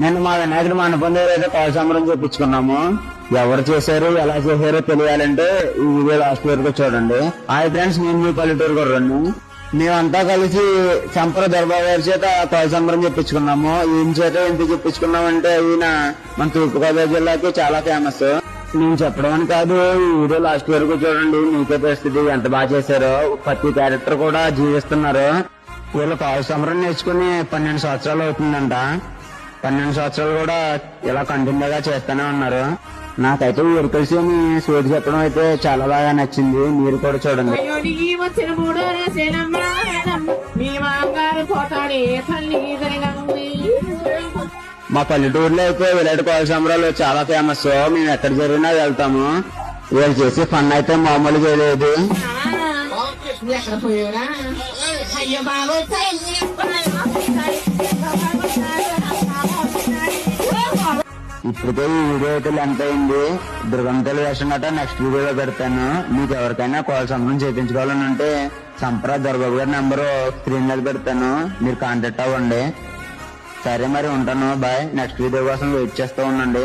నేను మా వినాయకుడు మండపం దగ్గర అయితే చేపించుకున్నాము. ఎవరు చేశారు ఎలా చేశారో తెలియాలంటే ఈ వీడియో లాస్ట్ వరకు చూడండి. హాయ్ ఫ్రెండ్స్ నేను మీ పల్లెటూరు కుర్రాడిని మేమంతా కలిసి చంపర దర్బాబు గారి చేత కోల చెప్పించుకున్నాము ఈయన చేత ఎందుకు చెప్పించుకున్నామంటే ఈయన మన తూర్పుగోదావరి జిల్లాకి చాలా ఫేమస్ నేను చెప్పడం అని కాదు ఈ వీడియో లాస్ట్ వరకు చూడండి. మీకే పరిస్థితి ఎంత బాగా చేశారో. ప్రతి క్యారెక్టర్ కూడా జీవిస్తున్నారు. వీళ్ళు కాలు సంబరం నేర్చుకుని పన్నెండు సంవత్సరాలు అవుతుందంట. పన్నెండు సంవత్సరాలు కూడా ఇలా కంటిన్యూగా చేస్తూనే ఉన్నారు. నాకైతే ఊరికలిసి అని సోది చెప్పడం అయితే చాలా బాగా నచ్చింది. మీరు కూడా చూడండి. మీ మా పల్లెటూరులో అయితే విరాట్ కోహ్లీ సంబరాలు చాలా ఫేమస్ మేము ఎక్కడ జరిగినా వెళ్తాము. వీళ్ళు చేసే ఫన్ అయితే మామూలుగా లేదు ఎక్కడ పోయారా అయ్యో బాబు ఇప్పటికే ఈ వీడియో అయితే లెంత్ అయింది. దుర్గంతలు వేసిన నెక్స్ట్ వీడియోలో పెడతాను. మీకు ఎవరికైనా కాల్ సంబంధం చేయించుకోవాలని అంటే సంప్రా దొరబాబు గారి నెంబరు స్క్రీన్ మీద పెడతాను. మీరు కాంటాక్ట్ అవ్వండి. సరే మరి ఉంటాను. బాయ్ నెక్స్ట్ వీడియో కోసం వెయిట్ చేస్తూ ఉండండి.